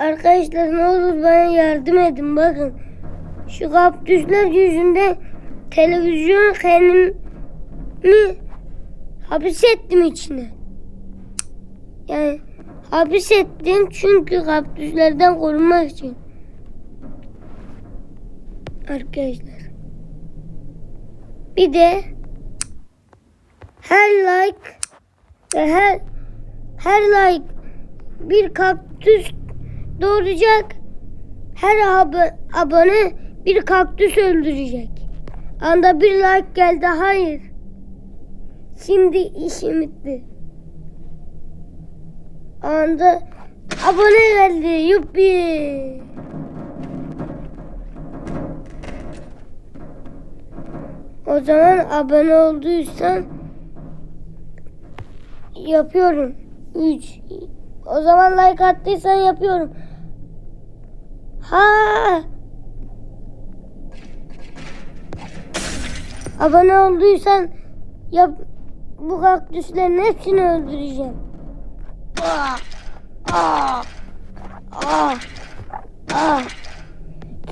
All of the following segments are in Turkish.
Arkadaşlar ne olur bana yardım edin bakın. Şu kaktüsler yüzünden televizyon kendimi hapsettim içine. Yani hapsettim çünkü kaktüslerden korunmak için. Arkadaşlar. Bir de her like ve her her like bir kaktüs doğuracak. Her ab- abone bir kaktüs öldürecek. Anda bir like geldi. Hayır. Şimdi işim bitti. Anda abone geldi. Yuppi. O zaman abone olduysan yapıyorum. 3 O zaman like attıysan yapıyorum. Ha! Abone olduysan yap bu kaktüslerin hepsini öldüreceğim. Ah! Ah! Ah! Ah!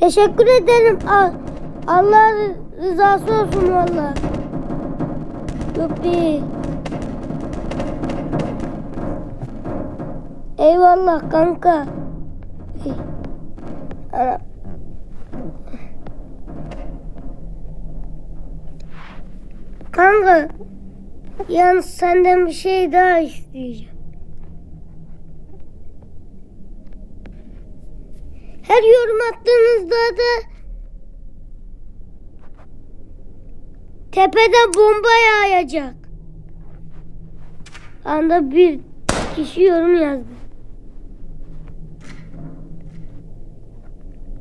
Teşekkür ederim. Ah! Allah rızası olsun valla. Yuppi. Eyvallah kanka. Hey. Ana. Kanka. Yalnız senden bir şey daha isteyeceğim. Her yorum attığınızda da tepeden bomba yağacak. Anda bir kişi yorum yazdı.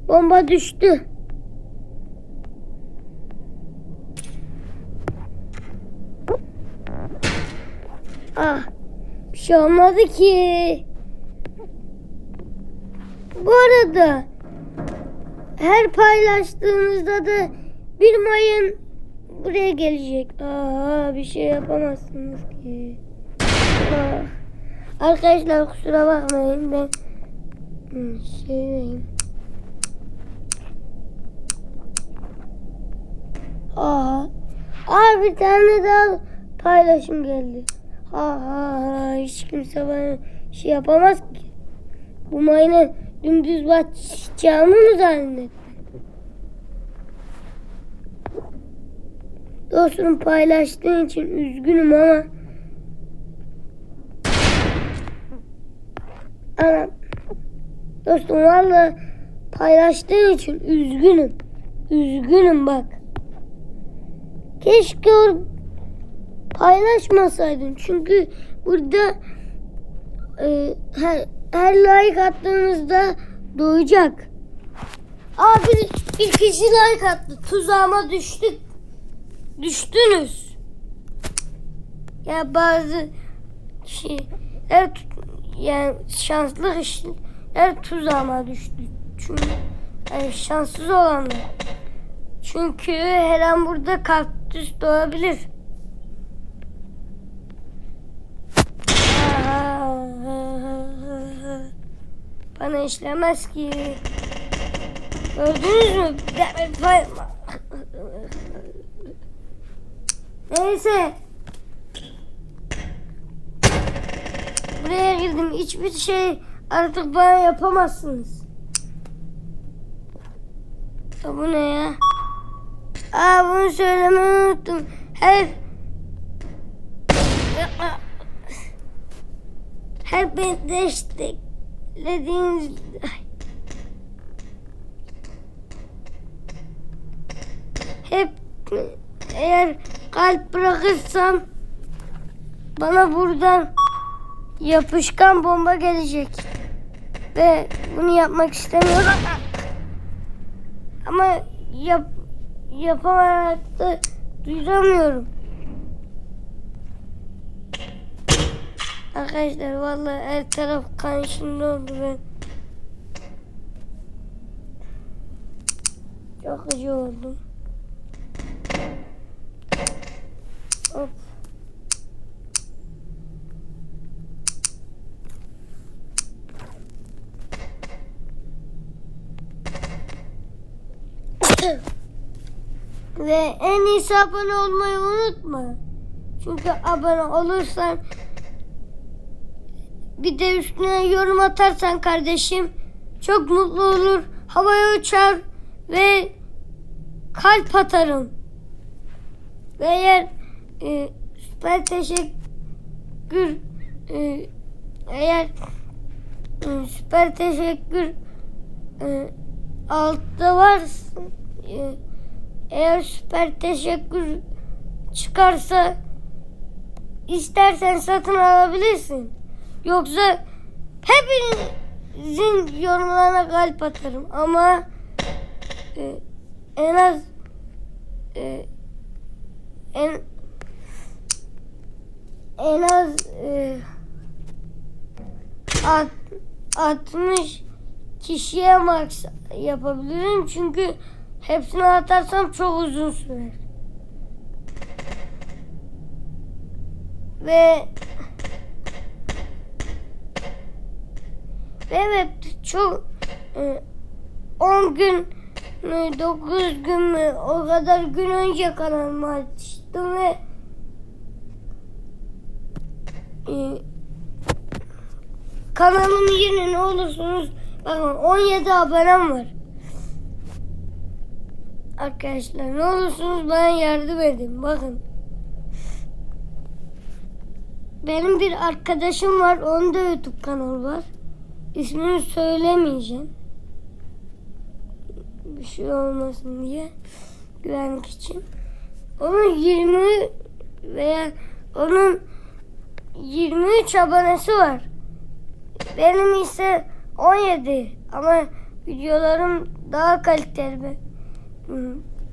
Bomba düştü. Ah, bir şey olmadı ki. Bu arada her paylaştığınızda da bir mayın buraya gelecek. Aa, bir şey yapamazsınız ki. Ah. Arkadaşlar kusura bakmayın ben hmm, şeydeyim. Aa, bir tane daha paylaşım geldi. Ha ha ha hiç kimse bana şey yapamaz ki. Bu mayına dümdüz bakacağımı mı zannetti? Dostum paylaştığın için üzgünüm ama Anam. Dostum valla paylaştığın için üzgünüm. Üzgünüm bak. Keşke paylaşmasaydın. Çünkü burada e, her, her like attığınızda doyacak. Aa bir, kişi like attı. Tuzağıma düştük. Düştünüz. Ya bazı şeyler yani şanslı kişiler tuzağıma düştü. Çünkü yani şanssız olanlar. Çünkü her an burada kaktüs doğabilir. Bana işlemez ki. Gördünüz mü? Neyse. Buraya girdim. Hiçbir şey artık bana yapamazsınız. Ya bu ne ya? Aa bunu söylemeyi unuttum. Her her beni desteklediğiniz hep eğer kalp bırakırsam bana buradan yapışkan bomba gelecek. Ve bunu yapmak istemiyorum. Ama yap yapamayarak da duyuramıyorum. Arkadaşlar vallahi her taraf kan içinde oldu ben. Çok acı oldum. Ve en iyisi abone olmayı unutma. Çünkü abone olursan bir de üstüne yorum atarsan kardeşim çok mutlu olur. Havaya uçar ve kalp atarım. Ve eğer e, süper teşekkür e, eğer e, süper teşekkür e, altta varsa e, eğer süper teşekkür çıkarsa istersen satın alabilirsin. Yoksa hepinizin yorumlarına kalp atarım ama e, en az e, en en az e, alt, 60 kişiye max yapabilirim çünkü hepsini atarsam çok uzun sürer. Ve ve evet çok e, 10 gün mü 9 gün mü o kadar gün önce kanalıma açtım ve e, kanalım yerine ne olursunuz bakın 17 abonem var. Arkadaşlar ne olursunuz bana yardım edin bakın. Benim bir arkadaşım var onun da YouTube kanalı var. İsmini söylemeyeceğim. Bir şey olmasın diye güvenlik için. Onun 20 veya onun 23 abonesi var. Benim ise 17 ama videolarım daha kaliteli.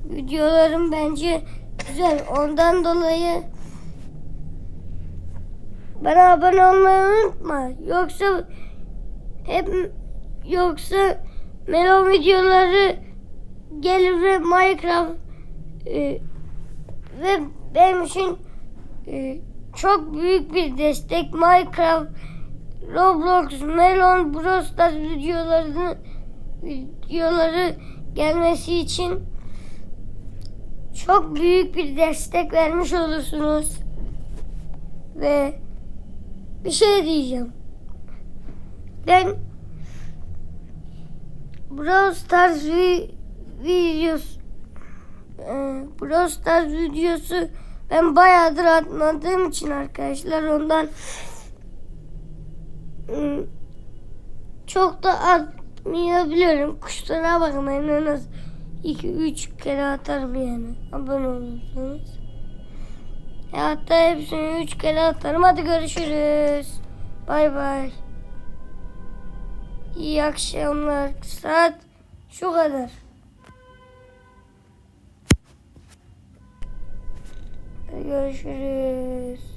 Videolarım bence güzel. Ondan dolayı bana abone olmayı unutma. Yoksa hep yoksa Melo videoları gelir ve Minecraft e, ve benim için e, çok büyük bir destek Minecraft Roblox, Melon, Brawl Stars videolarını videoları gelmesi için çok büyük bir destek vermiş olursunuz. Ve bir şey diyeceğim. Ben Brawl Stars vi- videosu e, Brawl Stars videosu ben bayağıdır atmadığım için arkadaşlar ondan ım, çok da atmayabiliyorum. Kuşlara bakın en az 2-3 kere atarım yani. Abone olursanız. E hatta hepsini 3 kere atarım. Hadi görüşürüz. Bay bay. İyi akşamlar. Saat şu kadar. Görüşürüz.